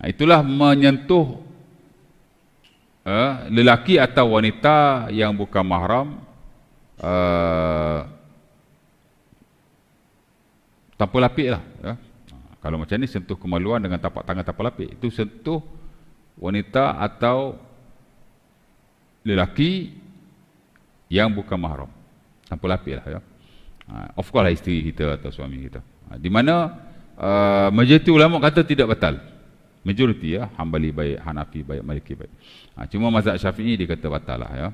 Ha, itulah menyentuh uh, lelaki atau wanita yang bukan mahram uh, tanpa lapik lah. Ya. Kalau macam ni sentuh kemaluan dengan tapak tangan tanpa lapik. Itu sentuh wanita atau lelaki yang bukan mahram. Tanpa lapik lah. Ya. Of course lah isteri kita atau suami kita. Di mana uh, majoriti ulama kata tidak batal. Majoriti ya, Hambali baik, Hanafi baik, Maliki baik. Ha, cuma mazhab Syafi'i dia kata batal lah ya.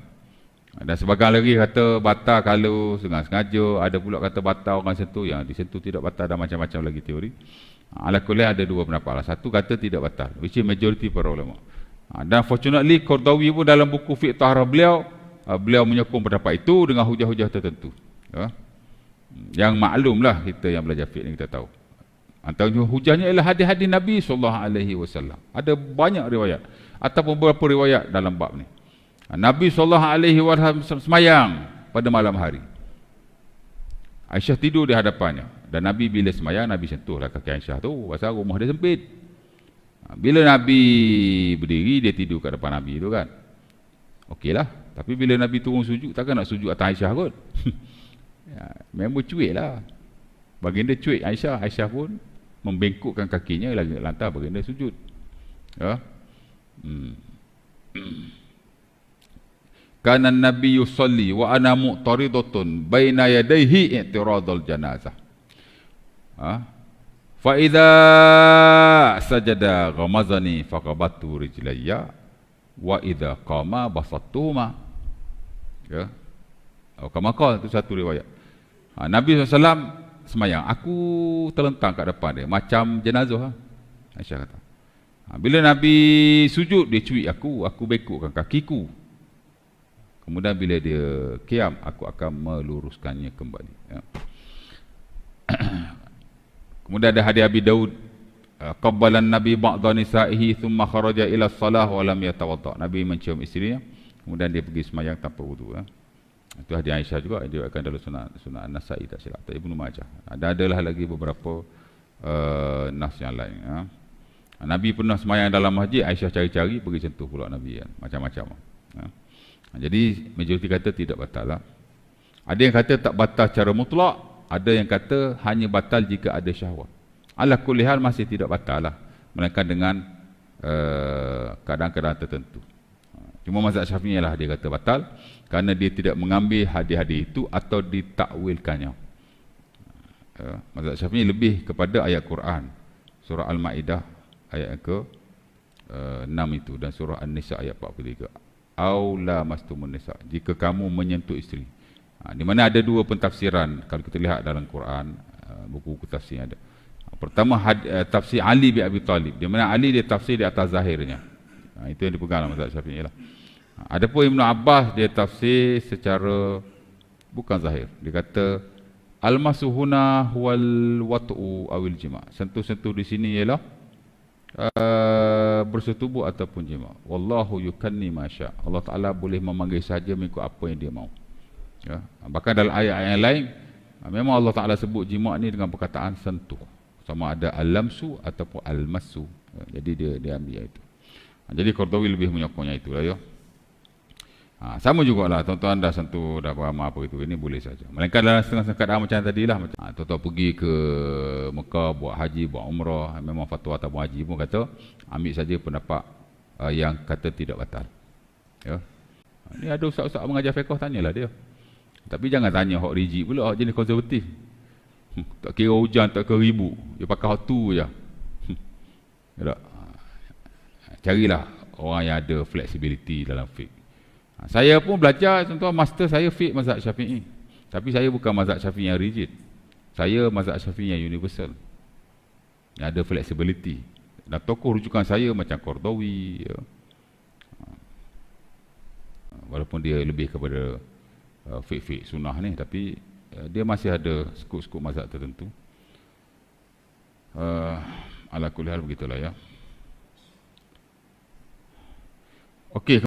Dan sebagian lagi kata batal kalau sengaja, ada pula kata batal orang sentuh yang disentuh tidak batal dan macam-macam lagi teori. Ha, ala kuliah ada dua pendapat lah. Satu kata tidak batal, which is majority para ulama. Ha, dan fortunately Qardawi pun dalam buku fiqh tahara beliau, uh, beliau menyokong pendapat itu dengan hujah-hujah tertentu. Ya. Yang maklumlah kita yang belajar fiqh ni kita tahu. Antara hujahnya ialah hadis-hadis Nabi SAW. Ada banyak riwayat. Ataupun beberapa riwayat dalam bab ni. Nabi SAW semayang pada malam hari. Aisyah tidur di hadapannya. Dan Nabi bila semayang, Nabi sentuhlah kaki Aisyah tu. Pasal rumah dia sempit. Bila Nabi berdiri, dia tidur kat depan Nabi tu kan. Okeylah. Tapi bila Nabi turun sujud, takkan nak sujud atas Aisyah kot. ya, memang cuik lah. Baginda cuik Aisyah. Aisyah pun membengkukkan kakinya lagi lantar baginda sujud. Ya. Hmm. Kana Nabi yusalli wa ana mu'taridatun baina yadayhi i'tiradul janazah. Ha? Fa idza sajada ghamazani faqabatu rijlayya wa idza qama basattuhuma. Ya. Oh, kama itu satu riwayat. Ha, Nabi SAW semayang. Aku terlentang kat depan dia. Macam jenazah. Ha? Aisyah kata. Ha, bila Nabi sujud, dia cuik aku. Aku bekukkan kakiku. Kemudian bila dia kiam, aku akan meluruskannya kembali. Ya. Kemudian ada hadis Abi Daud. Ha, Qabbalan Nabi ba'da nisa'ihi thumma kharaja ila salah wa lam yatawadda. Nabi mencium isterinya. Kemudian dia pergi semayang tanpa wudu. Ya. Itu hadis Aisyah juga dia akan dalam sunat sunat An-Nasa'i tak silap tak Ibnu Majah. Ada adalah lagi beberapa uh, nas yang lain ya. Nabi pernah semayang dalam masjid, Aisyah cari-cari pergi sentuh pula Nabi kan. Macam-macam. Ya. Jadi majoriti kata tidak batal lah. Ada yang kata tak batal secara mutlak, ada yang kata hanya batal jika ada syahwat. Ala kulihal masih tidak batal lah. Melainkan dengan uh, keadaan-keadaan tertentu. Cuma mazhab syafi'i lah dia kata batal kerana dia tidak mengambil hadis-hadis itu atau ditakwilkannya. Ya, mazhab Syafi'i lebih kepada ayat Quran surah Al-Maidah ayat ke uh, 6 itu dan surah An-Nisa ayat 43. Aula mastumun nisa jika kamu menyentuh isteri. Ha, di mana ada dua pentafsiran kalau kita lihat dalam Quran uh, buku-buku tafsir ada. Pertama had, uh, tafsir Ali bin Abi Talib. Di mana Ali dia tafsir di atas zahirnya. Ha, itu yang dipegang dalam mazhab Syafi'i lah. Adapun Ibnu Abbas dia tafsir secara bukan zahir. Dia kata al-masuhuna wal wat'u awil jima. Sentuh-sentuh di sini ialah uh, bersetubuh ataupun jima. Wallahu yukanni masya. Allah Taala boleh memanggil saja mengikut apa yang dia mau. Ya. Bahkan dalam ayat-ayat yang lain memang Allah Taala sebut jima ni dengan perkataan sentuh. Sama ada al-lamsu ataupun al-masu. Ya. Jadi dia dia ambil itu. Jadi Qardawi lebih menyokongnya itulah ya. Ha, sama jugalah tuan-tuan dah sentuh dah faham apa itu ini boleh saja. Melainkan dalam setengah-setengah keadaan macam tadi lah. Ha, tuan-tuan pergi ke Mekah buat haji, buat umrah. Memang fatwa atau haji pun kata ambil saja pendapat uh, yang kata tidak batal. Ya. Ini ada ustaz-ustaz mengajar fiqh tanyalah dia. Tapi jangan tanya hak rigid pula, hak jenis konservatif. Hmm, tak kira hujan, tak kira ribu. Dia pakai hak tu je. Hmm. Ya tak? Ha, carilah orang yang ada flexibility dalam fiqh. Saya pun belajar contoh master saya fiqh mazhab Syafi'i. Tapi saya bukan mazhab Syafi'i yang rigid. Saya mazhab Syafi'i yang universal. Yang ada flexibility. Dan tokoh rujukan saya macam Qardawi ya. Walaupun dia lebih kepada uh, fiqh-fiqh sunnah ni tapi uh, dia masih ada skop-skop mazhab tertentu. Uh, ala kulli hal begitulah ya. Okey